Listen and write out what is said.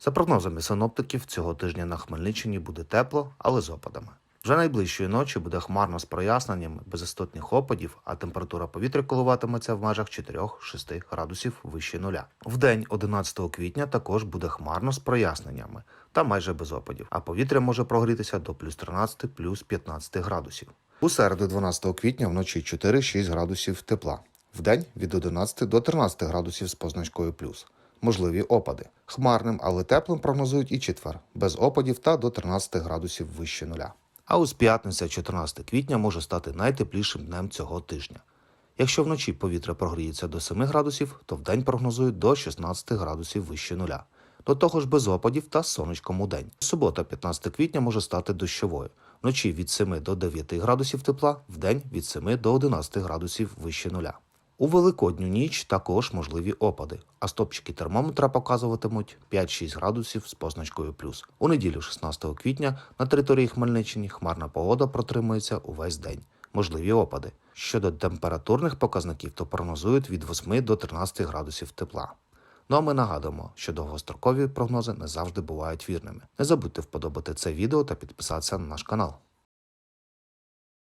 За прогнозами синоптиків, цього тижня на Хмельниччині буде тепло, але з опадами. Вже найближчої ночі буде хмарно з проясненнями, без істотних опадів, а температура повітря коливатиметься в межах 4-6 градусів вище нуля. Вдень 11 квітня також буде хмарно з проясненнями та майже без опадів, а повітря може прогрітися до плюс 13, плюс 15 градусів. У середу 12 квітня вночі 4-6 градусів тепла. Вдень від 11 до 13 градусів з позначкою плюс. Можливі опади. Хмарним, але теплим прогнозують і четвер, без опадів та до 13 градусів вище нуля. А ось п'ятниця, 14 квітня, може стати найтеплішим днем цього тижня. Якщо вночі повітря прогріється до 7 градусів, то вдень прогнозують до 16 градусів вище нуля. До того ж без опадів та сонечком у день. Субота, 15 квітня, може стати дощовою. Вночі від 7 до 9 градусів тепла, вдень від 7 до 11 градусів вище нуля. У великодню ніч також можливі опади, а стопчики термометра показуватимуть 5-6 градусів з позначкою плюс. У неділю 16 квітня на території Хмельниччини хмарна погода протримується увесь день. Можливі опади. Щодо температурних показників, то прогнозують від 8 до 13 градусів тепла. Ну а ми нагадуємо, що довгострокові прогнози не завжди бувають вірними. Не забудьте вподобати це відео та підписатися на наш канал.